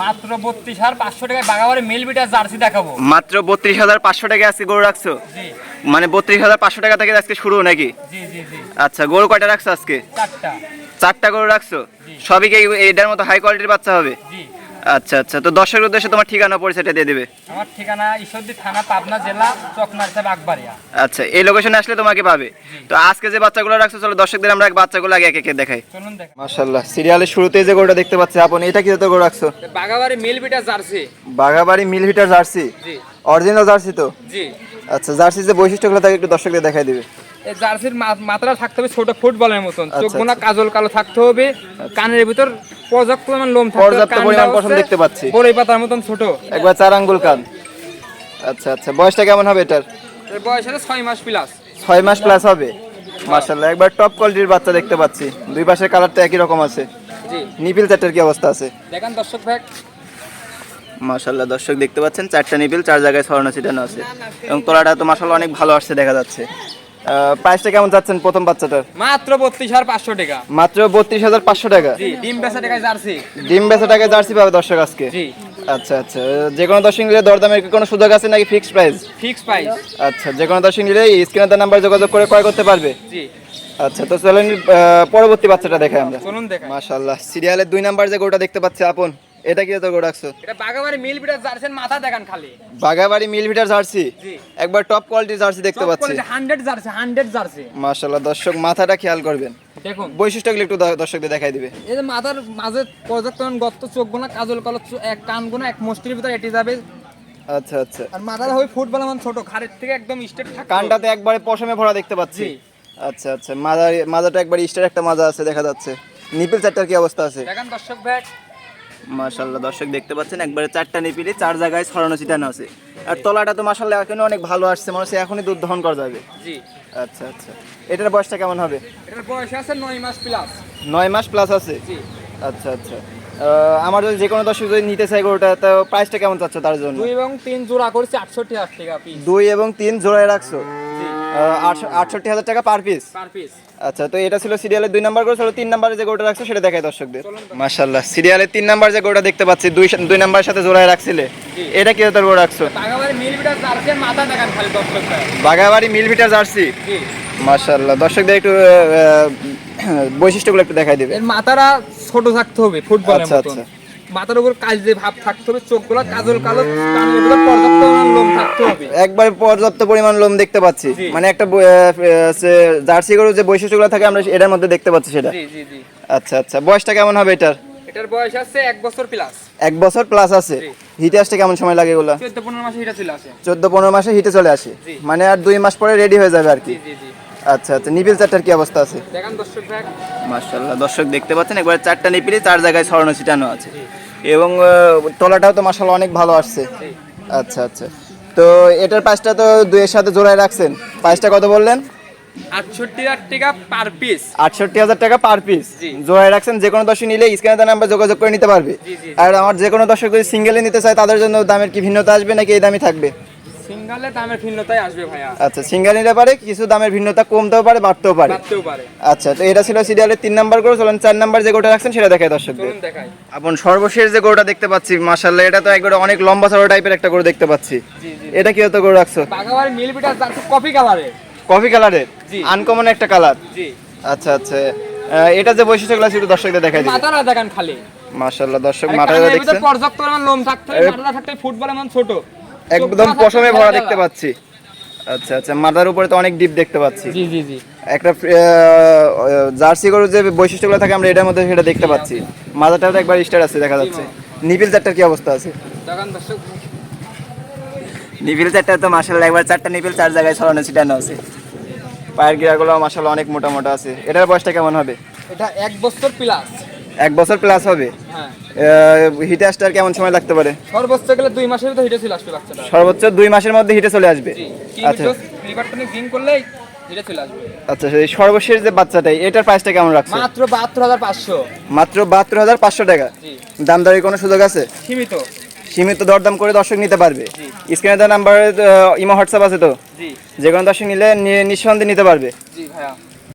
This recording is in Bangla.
মাত্র বত্রিশ হাজার পাঁচশো টাকায় বাগাবাড়ি মিল বিটার জার্সি দেখাবো। মাত্র বত্রিশ হাজার পাঁচশো টাকা আজকে গরু রাখছো? জি। মানে বত্রিশ হাজার পাঁচশো টাকা থেকে আজকে শুরু নাকি? জি জি জি। আচ্ছা গরু কয়টা রাখছো আজকে? চারটা। চারটা গরু রাখছো? জি। সবই কি এটার মতো হাই কোয়ালিটির বাচ্চা হবে? জি। আচ্ছা আচ্ছা। তো দর্শক উদ্দেশ্যে তোমার ঠিকানা পরিচয়টা দিয়ে দেবে। আমার ঠিকানা ঈশ্বরদী থানা পাবনা জেলা চকনার সাহেব আকবাড়িয়া আচ্ছা এই লোকেশনে আসলে তোমাকে পাবে। তো আজকে যে বাচ্চাগুলো রাখছো চলো দর্শকদের আমরা এক বাচ্চাগুলো আগে এক একে দেখাই। চলুন দেখ। মাশাল্লাহ সিরিয়ালের শুরুতেই যে গরুটা দেখতে পাচ্ছি আপনি এটা কি জাতের গরু রাখছো? বাগাবাড়ি মিল বিটার জার্সি। বাঘাবাড়ি মিল হিটার জার্সি? জি। অরিজিনাল জার্সি তো? জি। আচ্ছা জার্সির যে বৈশিষ্ট্যগুলো থাকে একটু দর্শকদের দেখাই দিবে। জার্সির মাত্রা থাকতে হবে ছোট ফুটবলের মতন। চোখ আচ্ছা, গোনা কাজল কালো থাকতে হবে কানের ভিতর পর্যাপ্ত পরিমাণ লোম পর্যাপ্ত পরিমাণ পশম দেখতে পাচ্ছি। বড়ই পাতার মতন ছোট। একবার চার আঙ্গুল কান। আচ্ছা আচ্ছা। বয়সটা কেমন হবে এটার? এর বয়স হলো ছয় মাস প্লাস ছয় মাস প্লাস হবে? মাশাল্লাহ একবার টপ কোয়ালিটির বাচ্চা দেখতে পাচ্ছি। দুই পাশের কালারটা একই রকম আছে। জি। নিপিল চারটার কি অবস্থা আছে? দেখেন দর্শক ভাই। মাশাল্লাহ দর্শক দেখতে পাচ্ছেন চারটা নিপিল চার জায়গায় ছড়ানো ছিটানো আছে। এবং তোলাটা তো মাশাল্লাহ অনেক ভালো আসছে দেখা যাচ্ছে। প্রাইসটা কেমন চাচ্ছেন প্রথম বাচ্চাটার? মাত্র বত্রিশ হাজার পাঁচশো টাকা। মাত্র বত্রিশ হাজার পাঁচশো টাকা? ডিম বেচা জার্সি। ডিম বেচা টাকা জার্সি পাবে দর্শক আজকে? আচ্ছা আচ্ছা। যে কোনো দর্শক নিলে দরদামের কি কোনো সুযোগ আছে নাকি ফিক্সড প্রাইস ফিক্স প্রাইস আচ্ছা যে কোনো দর্শক নিলে স্ক্রিনের নাম্বার যোগাযোগ করে ক্রয় করতে পারবে? জি। আচ্ছা তো চলেন পরবর্তী বাচ্চাটা দেখাই আমরা। চলুন মাশাল্লাহ সিরিয়ালের দুই নাম্বার যে গরুটা দেখতে পাচ্ছি আপন। এটা কি এটা বাগাবাড়ি মিল বিটার জার্সির মাথা দেখান খালি। বাগাবাড়ি মিল ভিটার জার্সি? একবার টপ কোয়ালিটির জার্সি দেখতে পাচ্ছি। Hundred jersey hundred jersey. মাশাল্লাহ দর্শক মাথাটা খেয়াল করবেন। দেখুন। বৈশিষ্ট্যগুলো একটু দর্শকদের দেখাই দিবে। এই যে মাথার মাঝে পর্যাপ্ত পরিমাণ গর্ত চোখ গোনা কাজল কালো চো- এক কান গোনা এক মুষ্টির ভিতরে এটি যাবে। আচ্ছা আচ্ছা। আর ফুটবল এমন ছোট ঘাড়ের থেকে একদম স্টেট থাকে কানটাতে একবারে পশমে ভরা দেখতে পাচ্ছি। আচ্ছা আচ্ছা। মাজা মাজাটা একবার ইস্টার একটা মাজা আছে দেখা যাচ্ছে। নিপিল চারটার কি অবস্থা আছে? দেখেন দর্শক ভাই মাশাল্লাহ দর্শক দেখতে পাচ্ছেন একবারে চারটা নিপিলে চার জায়গায় ছড়ানো ছিটানো আছে। আর তলাটা তো মাশাল্লাহ এখনও অনেক ভালো আসছে মনে হচ্ছে এখনই দুধ দহন করা যাবে। জি। আচ্ছা আচ্ছা। এটার বয়সটা কেমন হবে? এটার বয়স আছে নয় মাস প্লাস নয় মাস প্লাস আছে? জি। আচ্ছা আচ্ছা। আমার যদি যে কোনো দর্শক যদি নিতে চাই গরুটা তো প্রাইসটা কেমন চাচ্ছ তার জন্য? দুই এবং তিন জোড়া করেছে আটষট্টি হাজার টাকা পিস দুই এবং তিন জোড়ায় রাখছো? জি। আটষট্টি হাজার টাকা পার পিস আচ্ছা তো এটা ছিল সিরিয়ালের দুই নাম্বার করে চলো তিন নাম্বারে যে গোটা রাখছো সেটা দেখাই দর্শকদের। মাশাল্লাহ সিরিয়ালের তিন নাম্বার যে গোটা দেখতে পাচ্ছি দুই দুই নাম্বারের সাথে জোড়ায় রাখছিলে। এটা কি তোর গোটা রাখছো? বাগাবাড়ি মিল ভিটার জার্সি? মাশাল্লাহ দর্শকদের একটু বৈশিষ্ট্যগুলো একটু দেখাই দিবে। মাথাটা ছোট থাকতে হবে ফুটবলের আচ্ছা, আচ্ছা। মাথার উপর কাজ দিয়ে ভাব থাকতে হবে চোখগুলো কাজল কালো পর্যাপ্ত লোম থাকতে হবে। একবার পর্যাপ্ত পরিমাণ লোম দেখতে পাচ্ছি। মানে একটা জার্সি গরুর যে বৈশিষ্ট্যগুলো থাকে আমরা এটার মধ্যে দেখতে পাচ্ছি সেটা। আচ্ছা আচ্ছা। বয়সটা কেমন হবে এটার? এটার বয়স আছে এক বছর প্লাস এক বছর প্লাস আছে। হিটে আসতে কেমন সময় লাগে এগুলো? চোদ্দ পনেরো মাসে এটা চলে আসে। চোদ্দ পনেরো মাসে হিটে চলে আসে। মানে আর দুই মাস পরে রেডি হয়ে যাবে আর কি। জি জি। আচ্ছা আচ্ছা নিপিল চারটার কি অবস্থা আছে? দেখান দর্শক দেখতে পাচ্ছেন একবার চারটা নিপিলে চার জায়গায় ছড়ানো ছিটানো আছে। এবং তলাটাও তো মার্শাল অনেক ভালো আসছে। আচ্ছা আচ্ছা। তো এটার পাঁচটা তো দুইয়ের সাথে জোড়ায় রাখছেন। পাঁচটা কত বললেন? আটষট্টি হাজার টাকা পার পিস আটষট্টি হাজার টাকা পার পিস জোড়ায় রাখছেন যে কোনো দর্শক নিলে স্ক্যানে নাম্বার যোগাযোগ করে নিতে পারবে। জি, জি। আর আমার যে কোনো দর্শক যদি সিঙ্গেলে নিতে চায় তাদের জন্য দামের কি ভিন্নতা আসবে নাকি এই দামই থাকবে? সিঙ্গালে দামের ভিন্নতাই আসবে ভাইয়া। আচ্ছা সিঙ্গেল নিতে পারে কিছু দামের ভিন্নতা কমতেও পারে বাড়তেও পারে। বাড়তেও পারে। আচ্ছা তো এটা ছিল সিরিয়ালের তিন নাম্বার চলেন চার নাম্বার যে গোটা রাখছেন সেটা দেখায় দর্শকদের। চলুন দেখাই। আপন সর্বশেষ যে গরুটা দেখতে পাচ্ছি মাশাল্লাহ এটা তো একবারে অনেক লম্বা চড়া টাইপের একটা গরু দেখতে পাচ্ছি। জি জি এটা কি হতো গরু রাখছো? বিটার জার্সি কপি কালারের কফি কালারের জি। আনকমন একটা কালার জি। আচ্ছা আচ্ছা। এটা যে বৈশিষ্ট্যগুলো ছিল দর্শকদের দেখাই মাথাটা দেখান খালি। মাশাল্লাহ দর্শক মাথাটা দেখছেন। পর্যাপ্ত পরিমাণ লোম থাকতে মাথাটা থাকতে ফুটবল এমন ছোট। একদম পশমে ভরা দেখতে পাচ্ছি। আচ্ছা আচ্ছা মাথার উপরে তো অনেক ডিপ দেখতে পাচ্ছি। জি জি জি। একটা জার্সি গরুর যে বৈশিষ্ট্যগুলো থাকে আমরা এটার মধ্যে সেটা দেখতে পাচ্ছি। মাথাটাও তো একবার স্টার আছে দেখা যাচ্ছে। নিপিল চারটার কি অবস্থা আছে? নিপিল চারটা তো মাসাল্লাহ একবার চারটা নিপিল চার জায়গায় ছড়ানো ছিটানো আছে। পায়ের গিরাগুলো মাসাল্লাহ অনেক মোটা মোটা আছে। এটার বয়সটা কেমন হবে? এটা এক বছর প্লাস এক বছর প্লাস হবে। হিটে আসতে আর কেমন সময় লাগতে পারে? সর্বোচ্চ গেলে দুই মাসের ভিতর হিটে ছিল আসবে বাচ্চাটা। সর্বোচ্চ দুই মাসের মধ্যে হিটে চলে আসবে। আচ্ছা। লিভারটনে জিম হিটে চলে আসবে। আচ্ছা সেই সর্বশেষ যে বাচ্চাটাই এটার প্রাইসটা কেমন রাখছে? মাত্র বাহাত্তর হাজার পাঁচশো। মাত্র বাহাত্তর হাজার পাঁচশো টাকা। দাম দরের কোনো সুযোগ আছে? সীমিত। সীমিত দরদাম করে দর্শক নিতে পারবে। স্ক্রিনে দেওয়া নাম্বারে ইমো হোয়াটসঅ্যাপ আছে তো? যে কোনো দর্শক নিলে নিঃসন্দেহে নিতে পারবে। জি ভাইয়া।